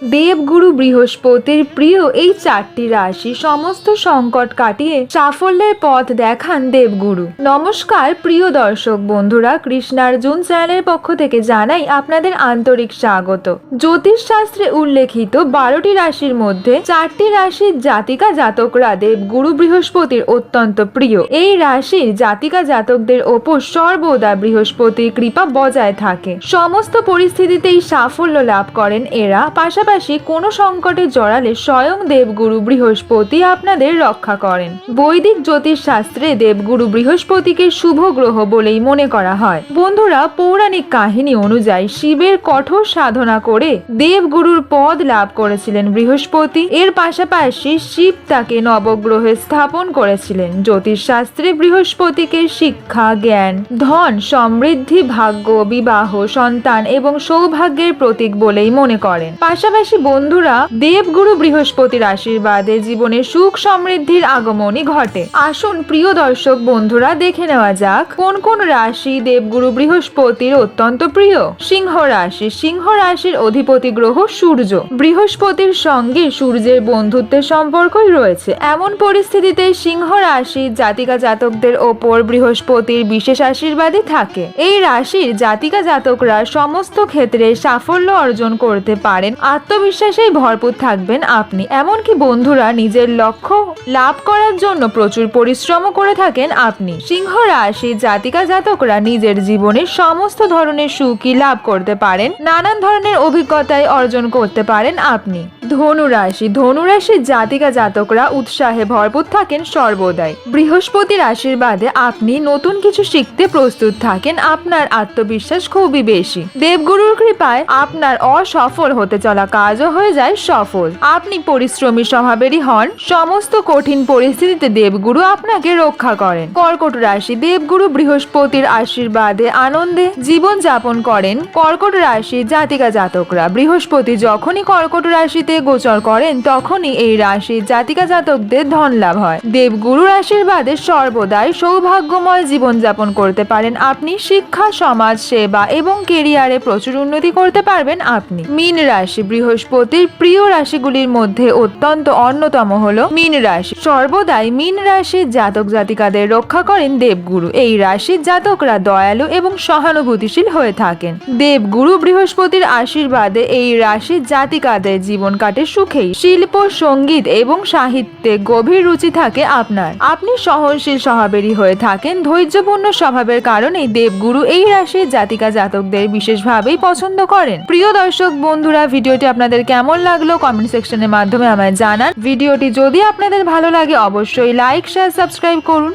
দেবগুরু বৃহস্পতির প্রিয় এই চারটি রাশি সমস্ত সংকট কাটিয়ে সাফল্যের পথ দেখান দেবগুরু। নমস্কার প্রিয় দর্শক বন্ধুরা কৃষ্ণার্জুন চ্যানেলের পক্ষ থেকে জানাই আপনাদের আন্তরিক স্বাগত। জ্যোতিষ শাস্ত্রে উল্লেখিত বারোটি রাশির মধ্যে চারটি রাশির জাতিকা জাতকরা দেবগুরু বৃহস্পতির অত্যন্ত প্রিয়। এই রাশির জাতিকা জাতকদের ওপর সর্বদা বৃহস্পতির কৃপা বজায় থাকে। সমস্ত পরিস্থিতিতেই সাফল্য লাভ করেন এরা। পাশাপাশি কোনো সংকটে জড়ালে স্বয়ং দেবগুরু বৃহস্পতি আপনাদের রক্ষা করেন। বৈদিক জ্যোতিষ শাস্ত্রে দেবগুরু বৃহস্পতিকে শুভ গ্রহ বলেই মনে করা হয়। বন্ধুরা, পৌরাণিক কাহিনী অনুযায়ী শিবের কঠোর সাধনা করে দেবগুরুর পদ লাভ করেছিলেন বৃহস্পতি। এর পাশাপাশি শিব তাকে নবগ্রহে স্থাপন করেছিলেন। জ্যোতিষ শাস্ত্রে বৃহস্পতিকে শিক্ষা, জ্ঞান, ধন, সমৃদ্ধি, ভাগ্য, বিবাহ, সন্তান এবং সৌভাগ্যের প্রতীক বলেই মনে করেন। পাশাপাশি বন্ধুরা দেবগুরু বৃহস্পতির আশীর্বাদে জীবনে সুখ সমৃদ্ধির আগমনই ঘটে। আসুন প্রিয় দর্শক বন্ধুরা, দেখে নেওয়া যাক কোন কোন রাশি দেবগুরু বৃহস্পতির অত্যন্ত প্রিয়। সিংহ রাশি, সিংহ রাশির অধিপতি গ্রহ সূর্য। বৃহস্পতির সঙ্গে সূর্যের বন্ধুত্বের সম্পর্কই রয়েছে। এমন পরিস্থিতিতে সিংহ রাশি জাতিকা জাতকদের ওপর বৃহস্পতির বিশেষ আশীর্বাদই থাকে। এই রাশির জাতিকা জাতকরা সমস্ত ক্ষেত্রে সাফল্য অর্জন করতে পারেন আত্মবিশ্বাসেই ভরপুর থাকবেন আপনি। এমনকি বন্ধুরা নিজের লক্ষ্য লাভ করার জন্য প্রচুর পরিশ্রমও করে থাকেন আপনি। সিংহ রাশির জাতিকা জাতকরা নিজের জীবনে সমস্ত ধরনের সুখী লাভ করতে পারেন, নানান ধরনের অভিজ্ঞতায় অর্জন করতে পারেন আপনি। ধনু রাশি, ধনু রাশির জাতিকা জাতকরা উৎসাহে ভরপুর থাকেন সর্বদাই। বৃহস্পতির আশীর্বাদে আপনি নতুন কিছু শিখতে প্রস্তুত থাকেন, আপনার আত্মবিশ্বাস খুবই বেশি। দেবগুরুর কৃপায় আপনার অসফল হতে চলা কাজও হয়ে যায় সফল। আপনি পরিশ্রমী স্বভাবেরই হন, সমস্ত কঠিন পরিস্থিতিতে দেবগুরু আপনাকে রক্ষা করেন। কর্কট রাশি দেবগুরু বৃহস্পতির আশীর্বাদে আনন্দে জীবন যাপন করেন। কর্কট রাশির জাতিকা জাতকরা বৃহস্পতি যখনই কর্কট রাশিতে গোচর করেন, তখনই এই রাশির জাতিকা জাতকদের ধন লাভ হয়। দেবগুরুর আশীর্বাদে সর্বদাই সৌভাগ্যময় জীবনযাপন করতে পারেন আপনি, শিক্ষা, সমাজ, সেবা এবং কেরিয়ারে প্রচুর উন্নতি করতে পারবেন আপনি। মীন রাশি বৃহস্পতির প্রিয় রাশিগুলির মধ্যে অত্যন্ত অন্যতম হল মীন রাশি। সর্বদাই মীন রাশির জাতক জাতিকাদের রক্ষা করেন দেবগুরু। এই রাশির জাতকরা দয়ালু এবং সহানুভূতিশীল হয়ে থাকেন। দেবগুরু বৃহস্পতির আশীর্বাদে এই রাশির জাতিকাদের জীবন কাটে সুখেই। শিল্প, সংগীত এবং সাহিত্যে গভীর রুচি থাকে আপনার। আপনি সহনশীল স্বভাবেরই হয়ে থাকেন। ধৈর্যপূর্ণ স্বভাবের কারণেই দেবগুরু এই রাশির জাতিকা জাতকদের বিশেষভাবেই পছন্দ করেন। প্রিয় দর্শক, বন্ধুরা, ভিডিওটি আপনাদের কেমন লাগল কমেন্ট সেকশনের মাধ্যমে আমায় জানান। ভিডিওটি যদি আপনাদের ভালো লাগে, অবশ্যই লাইক শেয়ার সাবস্ক্রাইব করুন।